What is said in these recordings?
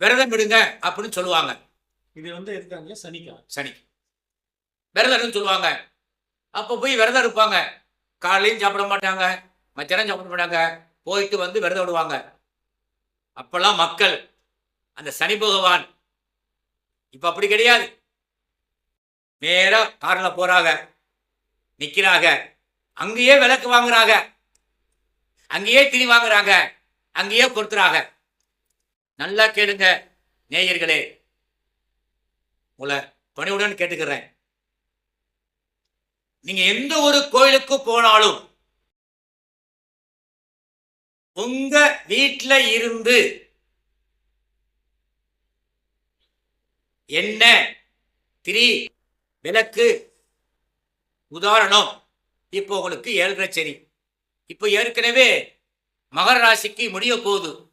விரதம் விடுங்க அப்படின்னு சொல்லுவாங்க. இது வந்து இருக்காங்க சனிக்கிழமை சனி. விரதம்னு சொல்லுவாங்க. அப்போ போய் விரதம் இருப்பாங்க. காலையும் சாப்பிட மாட்டாங்க. மத்தியானம் சாப்பிட மாட்டாங்க. போயிட்டு வந்து விரதம் விடுவாங்க. அப்பெல்லாம் மக்கள் அந்த சனி பகவான் இப்ப அப்படி கிடையாது. நேரா கார்ல போறாங்க. நிக்கிறாங்க. அங்கேயே விளக்கு வாங்குறாங்க. அங்கேயே திரி வாங்குறாங்க. அங்கேயே கொடுத்துறாங்க நல்லா கேளுங்க நேயர்களே. உங்களை பணிவுடன் கேட்டுக்கிறேன். நீங்க எந்த ஒரு கோயிலுக்கு போனாலும் உங்க வீட்டில் இருந்து என்ன திரி விளக்கு உதாரணம். இப்போ உங்களுக்கு ஏழரை சரி இப்போ ஏற்கனவே மகர ராசிக்கு முடிய போகுது.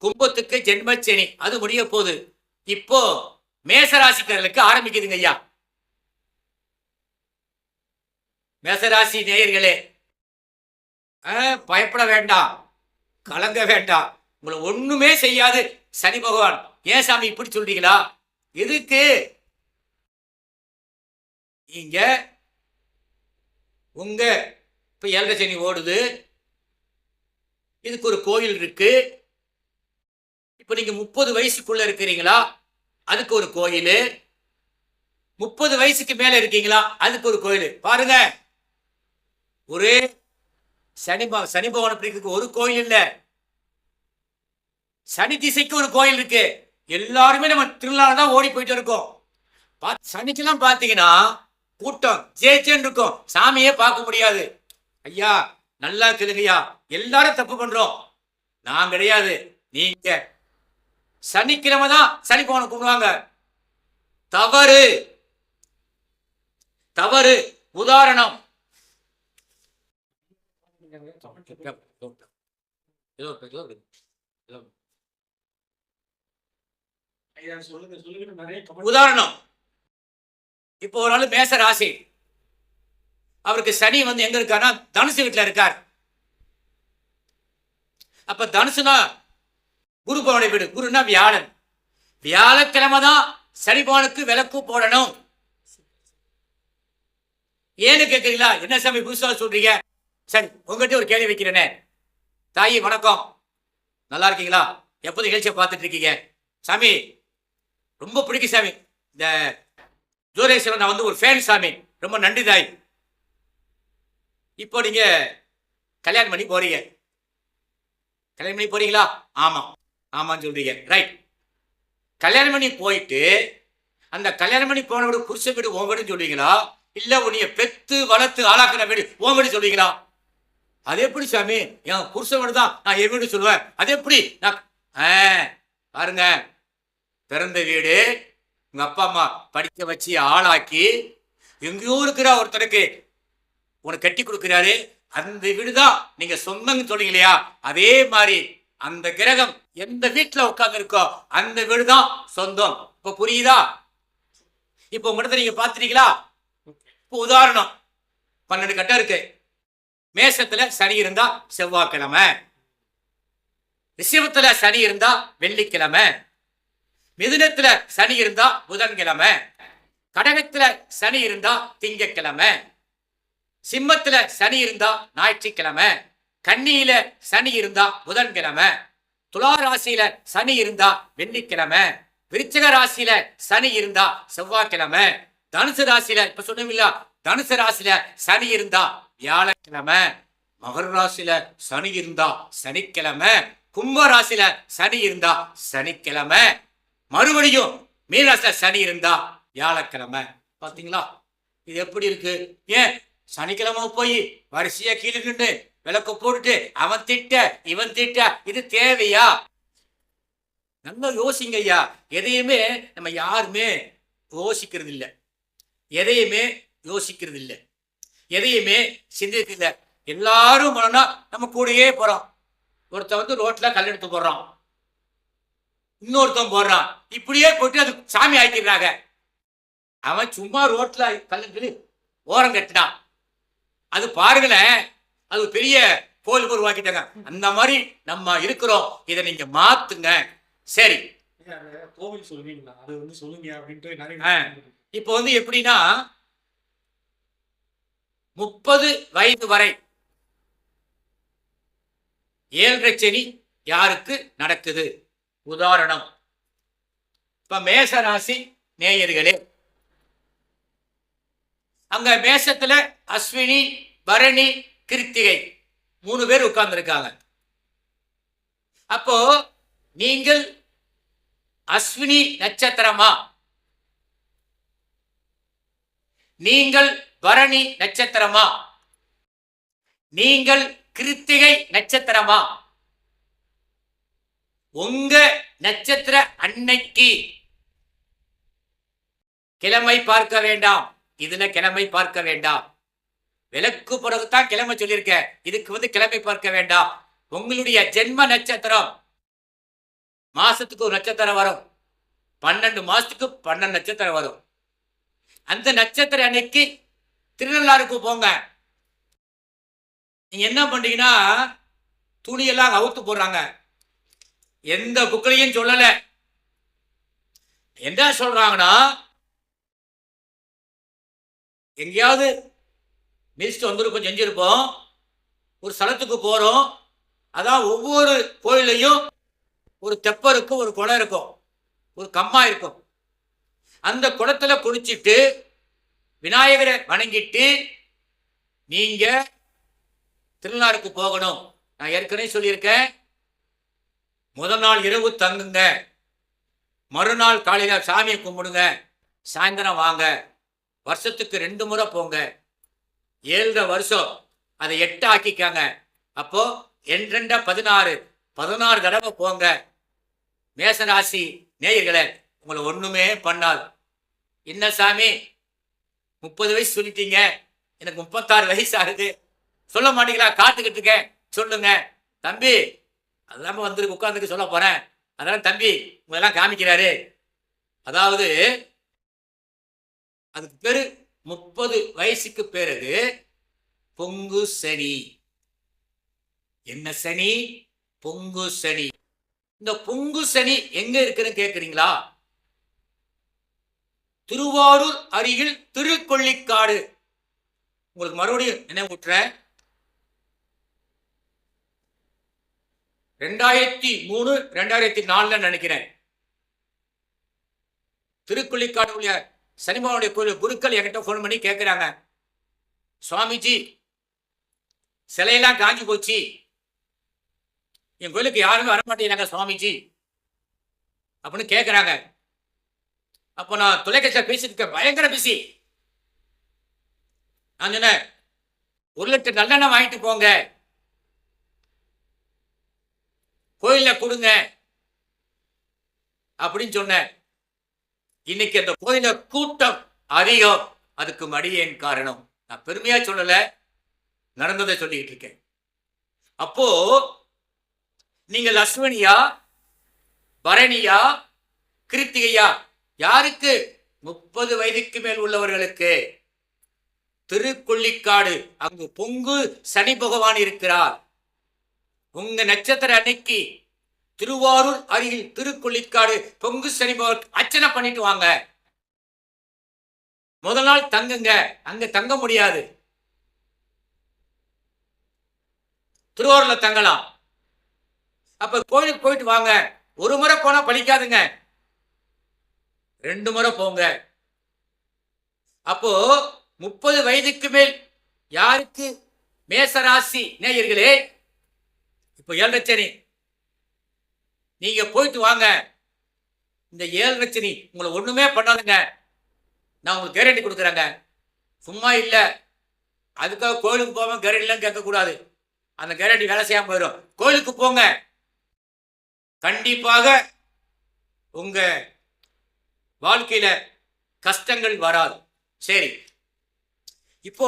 கும்பத்துக்கு ஜென்மச்சனி. அது முடிய போகுது. இப்போ மேசராசிக்காரர்களுக்கு ஆரம்பிக்குதுங்க ஐயா. மேசராசி நேயர்களே ஆ, பயப்பட வேண்டாம். கலங்க வேண்டாம். உங்களை ஒண்ணுமே செய்யாது. சனி பகவான். ஏன் சாமி இப்படி சொல்றீங்களா? எதுக்கு? நீங்க உங்க இப்ப ஏழரை சனி ஓடுது. இதுக்கு ஒரு கோயில் இருக்கு. இப்போ நீங்க முப்பது வயசுக்குள்ள இருக்கிறீங்களா? அதுக்கு ஒரு கோயில். முப்பது வயசுக்கு மேல இருக்கீங்களா? அதுக்கு ஒரு கோயில். பாருங்க. ஒரே சனி சனி பகவான் பிடிக்கிறதுக்கு ஒரு கோயில் இல்ல. சனி திசைக்கு ஒரு கோயில் இருக்கு. எல்லாருமே நம்ம திருவிழா தான் ஓடி போயிட்டு இருக்கோம். சனிக்கெல்லாம் பாத்தீங்கன்னா கூட்டம் ஜேச்சேன்னு இருக்கும். சாமியே பார்க்க முடியாது. ஐயா நல்லா கேளுங்கய்யா எல்லாரும் தப்பு பண்றோம். நான் கிடையாது. நீங்க சனிக்கிழமை தான் சனி பகவானை கும்பிடுவாங்க. தவறு. தவறு. உதாரணம். உதாரணம். இப்போ ஒரு ஆள் மேச ராசி. அவருக்கு சனி வந்து எங்க இருக்காருன்னா தனுசு வீட்டுல இருக்கார். அப்ப தனுசுனா குரு பவனை வீடு. குருனா வியாழன். வியாழக்கிழமை தான் சனிபவனுக்கு விளக்கு போடணும். ஏன்னு கேட்குறீங்களா என்ன சாமி புதுசா சொல்றீங்க? சரி உங்ககிட்ட ஒரு கேள்வி வைக்கிறேனே. தாயி வணக்கம். நல்லா இருக்கீங்களா? எப்போது நிகழ்ச்சியை பார்த்துட்டு இருக்கீங்க? சாமி ரொம்ப பிடிக்கும் சாமி. இந்த ஜோரேஸ்வரன் நான் வந்து ஒரு ஃபேன் சாமி. ரொம்ப நன்றி தாய். இப்போ நீங்க கல்யாணம் பண்ணி போறீங்க. கல்யாணம் பண்ணி போறீங்களா? ஆமாம் ஆமான்னு சொல்றீங்க. ரைட் கல்யாணம் பண்ணி போயிட்டு அந்த கல்யாணம் பண்ணி போன வீடு புருஷ வீடு உன் வீடுன்னு சொல்லுவீங்களா இல்ல உன்னைய பெத்து வளர்த்து ஆளாக்குற வீடு உன் வீடு சொல்லுவீங்களா அது எப்படி சாமி? என் புருஷ வீடு தான் நான் என் வீடு சொல்லுவேன். அது எப்படி? நான் ஆ, பாருங்க. பிறந்த வீடு உங்க அப்பா அம்மா படிக்க வச்சு ஆளாக்கி எங்கேயோ இருக்கிற ஒருத்தருக்கு உனக்கு கட்டி கொடுக்குறாரு. அந்த வீடு தான் நீங்க சொந்தம்னு சொல்றீங்க இல்லையா? அதே மாதிரி அந்த கிரகம் எந்த வீட்டுல உட்கார்ந்து இருக்கோ அந்த வீடு தான் சொந்தம். இப்ப புரியுதா? இப்போ உங்கள்கிட்ட நீங்க பாத்துறீங்களா இப்போ உதாரணம். பன்னெண்டு கட்டம் இருக்கு. மேசத்துல சனி இருந்தா செவ்வாய்க்கிழமை. ரிஷபத்துல சனி இருந்தா வெள்ளிக்கிழமை. மிதுனத்துல சனி இருந்தா புதன்கிழமை. கடகத்துல சனி இருந்தா திங்கக்கிழமை. சிம்மத்துல சனி இருந்தா ஞாயிற்றுக்கிழமை. கன்னியில சனி இருந்தா புதன்கிழமை துலா ராசியில சனி இருந்தா வெள்ளிக்கிழமை விருச்சக ராசியில சனி இருந்தா செவ்வாய்க்கிழமை தனுசு ராசியில இப்ப சொன்னீங்களா தனுசு ராசியில சனி இருந்தா வியாழக்கிழமை மகர ராசியில சனி இருந்தா சனிக்கிழமை கும்ப ராசியில சனி இருந்தா சனிக்கிழமை மறுபடியும் மீனராசியில சனி இருந்தா வியாழக்கிழமை. பாத்தீங்களா? இது எப்படி இருக்கு? ஏன்? சனிக்கிழமை போய் வரிசையா கீழே நின்று விளக்கு போட்டுட்டு அவன் திட்ட இவன் திட்ட இது தேவையா? நல்லா யோசிங்க ஐயா எதையுமே நம்ம யாருமே யோசிக்கிறது இல்லை எதையுமே யோசிக்கிறது இல்லை எதையுமே சிந்திக்கிறது இல்லை எல்லாரும் போனோம்னா நம்ம கூடயே போறோம். ஒருத்தன் வந்து ரோட்ல கல் எடுத்து போடுறான். இன்னொருத்தன் போடுறான். இப்படியே போட்டு அது சாமி ஆக்கிடுறாங்க. அவன் சும்மா ரோட்ல கல்லுன்னு ஓரம் கட்டினான். அது பாருங்களேன் அது பெரிய கோயில் உருவாக்கிட்டாங்க அந்த மாதிரி நம்ம இருக்கிறோம். இதை நீங்க மாத்துங்க. சரி. கோவில் சொல்லுவீங்களா? அது வந்து சொல்லுங்க அப்படின்ட்டு இப்போ வந்து எப்படின்னா முப்பது வயது வரை ஏழரை சனி யாருக்கு நடக்குது? உதாரணம். இப்ப மேச ராசி நேயர்களே அங்க மேசத்துல அஸ்வினி பரணி கிருத்திகை. மூணு பேர் உட்கார்ந்துருக்காங்க. அப்போ நீங்கள் அஸ்வினி நட்சத்திரமா? நீங்கள் பரணி நட்சத்திரமா? நீங்கள் கிருத்திகை நட்சத்திரமா? உங்க நட்சத்திர அன்னைக்கு கிழமை பார்க்க வேண்டாம். இதுல கிழமை பார்க்க வேண்டாம். விளக்கு பிறகுதான் கிழமை சொல்லியிருக்கேன் இதுக்கு வந்து கிழமை பார்க்க வேண்டாம். உங்களுடைய ஜென்ம நட்சத்திரம். மாசத்துக்கு ஒரு நட்சத்திரம் வரும். பன்னெண்டு மாசத்துக்கு பன்னெண்டு நட்சத்திரம் வரும். அந்த நட்சத்திர அன்னைக்கு திருநள்ளாருக்கு போங்க. நீங்க என்ன பண்றீங்கன்னா துணியெல்லாம் அவுத்து போடுறாங்க. எந்த புக்களையும் சொல்லல. என்ன சொல்றாங்கன்னா எங்கேயாவது மிதிச்சுட்டு வந்திருக்கோம் செஞ்சிருப்போம். ஒரு ஸ்தலத்துக்கு போகிறோம் அதான் ஒவ்வொரு கோயிலையும் ஒரு தெப்ப இருக்கும் ஒரு குளம் இருக்கும். ஒரு கம்மா இருக்கும். அந்த குளத்துல குளிச்சிட்டு விநாயகரை வணங்கிட்டு நீங்கள் திருநாளுக்கு போகணும். நான் ஏற்கனவே சொல்லியிருக்கேன். முதல் நாள் இரவு தங்குங்க. மறுநாள் காலையில் சாமியை கும்பிடுங்க. சாயந்தரம் வாங்க. வருஷத்துக்கு ரெண்டு முறை போங்க. ஏழரை வருஷம். அதை எட்டு ஆக்கிக்காங்க அப்போ என்றெண்ட பதினாறு பதினாறு தடவை போங்க. மேசராசி நேயர்களே உங்களை ஒண்ணுமே பண்ணாது. என்ன சாமி? முப்பது வயசு சொல்லிட்டீங்க. எனக்கு முப்பத்தாறு வயசு ஆகுது. சொல்ல மாட்டீங்களா? காத்துக்கிட்டு இருக்கேன். சொல்லுங்க. தம்பி அதெல்லாம் வந்து உட்காந்துக்கு சொல்ல போறேன். அதெல்லாம் தம்பி உங்களெல்லாம் காமிக்கிறாரு. அதாவது அதுக்கு பேரு முப்பது வயசுக்கு பிறகு பொங்கு சனி. என்ன சனி? பொங்கு சனி. இந்த பொங்கு சனி எங்க இருக்குன்னு கேக்குறீங்களா? திருவாரூர் அருகில் திருக்கொள்ளிக்காடு. உங்களுக்கு மறுபடியும் நினைவூட்டுறேன் ரெண்டாயிரத்தி மூணு ரெண்டாயிரத்தி நாலுல நினைக்கிறேன். திருக்குள்ளிக்காடு சனிமாவுடைய கோயில் குருக்கள் என்கிட்ட ஃபோன் பண்ணி கேட்குறாங்க சுவாமிஜி சிலையெல்லாம் காஞ்சி போச்சு. என் கோயிலுக்கு யாருமே வரமாட்டேங்கிறாங்க சுவாமிஜி. அப்படின்னு கேட்குறாங்க அப்போ நான் தொலைக்காட்சியில் பேசிட்டு இருக்கேன். பயங்கர பிஸி நான் சொன்னேன் ஒரு லிட்டர் நல்லெண்ணெய் வாங்கிட்டு போங்க. கோயில்ல கொடுங்க. அப்படின்னு சொன்னேன். இன்னைக்கு அந்த கோயில கூட்டம் அதிகம். அதுக்கு மடியேன் காரணம்? நான் பெருமையா சொல்லல நடந்ததை சொல்லிக்கிட்டு இருக்கேன். அப்போ நீங்கள் அஸ்வினியா பரணியா கிருத்திகையா யாருக்கு? முப்பது வயதுக்கு மேல் உள்ளவர்களுக்கு. திருக்கொள்ளிக்காடு அங்கு பொங்கு சனி பகவான் இருக்கிறார். உங்க நட்சத்திர அன்னைக்கு திருவாரூர் அருகில் திருக்குள்ளிக்காடு பொங்கு சனிபவர் அர்ச்சனை பண்ணிட்டு வாங்க. முதல் நாள் தங்குங்க. அங்க தங்க முடியாது. திருவாரூர்ல தங்கலாம். அப்ப கோயிலுக்கு போயிட்டு வாங்க. ஒரு முறை போனா பழிக்காதுங்க. ரெண்டு முறை போங்க. அப்போ முப்பது வயதுக்கு மேல் யாருக்கு? மேசராசி நேயர்களே இப்போ ஏழரை சனி. நீங்க போயிட்டு வாங்க. இந்த ஏழு லட்சணி உங்களை ஒண்ணுமே பண்ணாதுங்க. நான் உங்களுக்கு கேரண்டி கொடுக்குறேங்க. சும்மா இல்லை. அதுக்காக கோயிலுக்கு போவேன் கேரண்டிலாம் கேட்கக்கூடாது. அந்த கேரண்டி வேலை செய்யாம போயிடும் கோயிலுக்கு போங்க. கண்டிப்பாக உங்க வாழ்க்கையில கஷ்டங்கள் வராது. சரி. இப்போ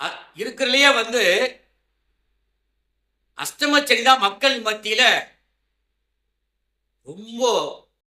அ- இருக்கிறதுலயே வந்து அஷ்டம சனி தான் மக்கள் மத்தியில ரொம்ப